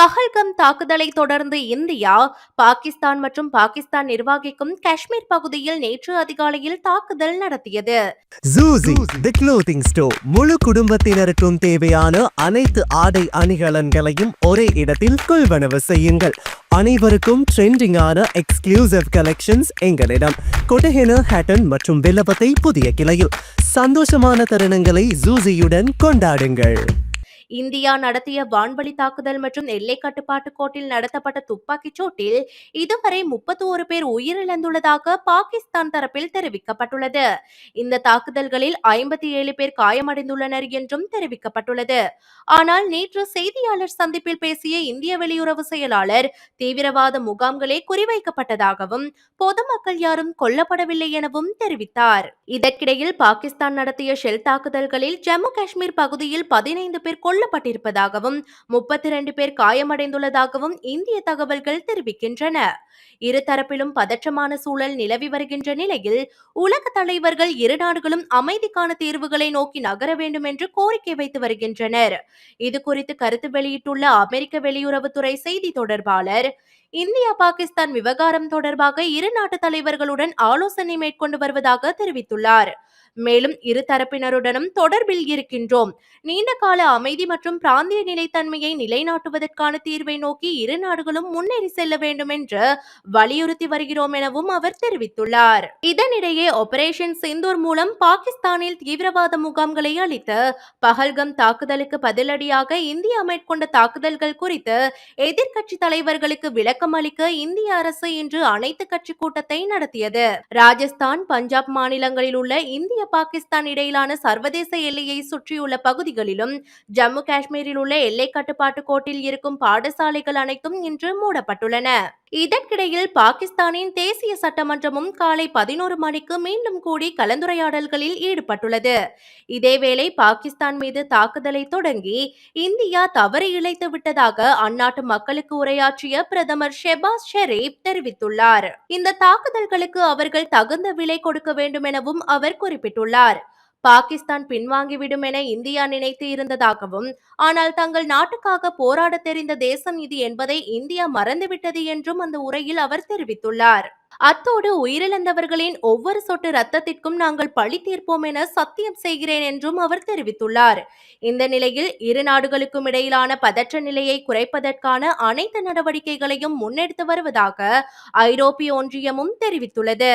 பஹல்கம் தாக்குதலை தொடர்ந்து இந்தியா பாகிஸ்தான் மற்றும் பாகிஸ்தான் நிர்வாகிக்கும் காஷ்மீர் பகுதியில் நேற்று அதிகாலையில் தாக்குதல் நடத்தியது. தி ஸ்டோர் முழு குடும்பத்தினருக்கும் தேவையான அனைத்து ஆடை அணிகலன்களையும் ஒரே இடத்தில் கொள்வனவு செய்யுங்கள். அனைவருக்கும் ட்ரெண்டிங்கான எக்ஸ்க்ளூசிவ் கலெக்ஷன்ஸ் எங்களிடம். கொட்டஹென ஹேட்டன் மற்றும் வில்லபத்தை புதிய கிளையில். சந்தோஷமான தருணங்களை ஜூசியுடன் கொண்டாடுங்கள். இந்தியா நடத்திய வான்வழி தாக்குதல் மற்றும் எல்லை கட்டுப்பாட்டு கோட்டில் நடத்தப்பட்ட துப்பாக்கிச் சூட்டில் இதுவரை முப்பத்தோரு பேர் உயிரிழந்துள்ளதாக பாகிஸ்தான் தரப்பில் தெரிவிக்கப்பட்டுள்ளது. இந்த தாக்குதல்களில் ஐம்பத்தி ஏழு பேர் காயமடைந்துள்ளனர் என்றும் தெரிவிக்கப்பட்டுள்ளது. ஆனால் நேற்று செய்தியாளர் சந்திப்பில் பேசிய இந்திய வெளியுறவு செயலாளர் தீவிரவாத முகாம்களே குறிவைக்கப்பட்டதாகவும் பொதுமக்கள் யாரும் கொல்லப்படவில்லை எனவும் தெரிவித்தார். இதற்கிடையில் பாகிஸ்தான் நடத்திய ஷெல் தாக்குதல்களில் ஜம்மு காஷ்மீர் பகுதியில் பதினைந்து பேர் கொல்லப்பட்டிருப்பதாகவும் முப்பத்தி இரண்டு பேர் காயமடைந்துள்ளதாகவும் இந்திய தகவல்கள் தெரிவிக்கின்றன. இருதரப்பிலும் பதற்றமான சூழல் நிலவி வருகின்ற நிலையில் உலக தலைவர்கள் இரு நாடுகளும் அமைதிக்கான தீர்வுகளை நோக்கி நகர வேண்டும் என்று கோரிக்கை வைத்து வருகின்றனர். இது குறித்து கருத்து வெளியிட்டுள்ள அமெரிக்க வெளியுறவுத்துறை செய்தி தொடர்பாளர் இந்தியா பாகிஸ்தான் விவகாரம் தொடர்பாக இரு நாட்டு தலைவர்களுடன் ஆலோசனை மேற்கொண்டு வருவதாக தெரிவித்துள்ளார். மேலும் இரு தரப்பினருடனும் தொடர்பில் இருக்கின்றோம். நீண்ட கால அமைதி மற்றும் பிராந்திய நிலைத்தன்மையை நிலைநாட்டுவதற்கான தீர்வை நோக்கி இரு நாடுகளும் முன்னேறி செல்ல வேண்டும் என்று வலியுறுத்தி வருகிறோம் எனவும் அவர் தெரிவித்துள்ளார். இதனிடையே ஆபரேஷன் சிந்தூர் மூலம் பாகிஸ்தானில் தீவிரவாத முகாம்களை அளித்து பகல்கம் தாக்குதலுக்கு பதிலடியாக இந்தியா மேற்கொண்ட தாக்குதல்கள் குறித்து எதிர்க்கட்சி தலைவர்களுக்கு விளக்க அளிக்க இந்திய அரசு இன்று அனைத்து கட்சி கூட்டத்தை நடத்தியது. ராஜஸ்தான் பஞ்சாப் மாநிலங்களில் உள்ள இந்திய பாகிஸ்தான் இடையிலான சர்வதேச எல்லையை சுற்றியுள்ள பகுதிகளிலும் ஜம்மு காஷ்மீரில் உள்ள எல்லை கட்டுப்பாட்டு கோட்டில் இருக்கும் பாடசாலைகள் அனைத்தும் இன்று மூடப்பட்டுள்ளன. இதற்கிடையில் பாகிஸ்தானின் தேசிய சட்டமன்றமும் காலை பதினோரு மணிக்கு மீண்டும் கூடி கலந்துரையாடல்களில் ஈடுபட்டுள்ளது. இதேவேளை பாகிஸ்தான் மீது தாக்குதலை தொடங்கி இந்தியா தவறு இழைத்து விட்டதாக அந்நாட்டு மக்களுக்கு உரையாற்றிய பிரதமர் ஷெபாஸ் ஷெரீப் தெரிவித்துள்ளார். இந்த தாக்குதல்களுக்கு அவர்கள் தகுந்த விலை கொடுக்க வேண்டும் எனவும் அவர் குறிப்பிட்டுள்ளார். பாகிஸ்தான் பின்வாங்கிவிடும் என இந்தியா நினைத்து இருந்ததாகவும் ஆனால் தங்கள் நாட்டுக்காக போராட தெரிந்த தேசம் இது என்பதை இந்தியா மறந்துவிட்டது என்றும் அந்த உரையில் அவர் தெரிவித்துள்ளார். அத்தோடு உயிரிழந்தவர்களின் ஒவ்வொரு சொட்டு ரத்தத்திற்கும் நாங்கள் பழி தீர்ப்போம் என சத்தியம் செய்கிறேன் என்றும் அவர் தெரிவித்துள்ளார். இந்த நிலையில் இரு நாடுகளுக்கும் இடையிலான பதற்ற நிலையை குறைப்பதற்கான அனைத்து நடவடிக்கைகளையும் முன்னெடுத்து வருவதாக ஐரோப்பிய ஒன்றியமும் தெரிவித்துள்ளது.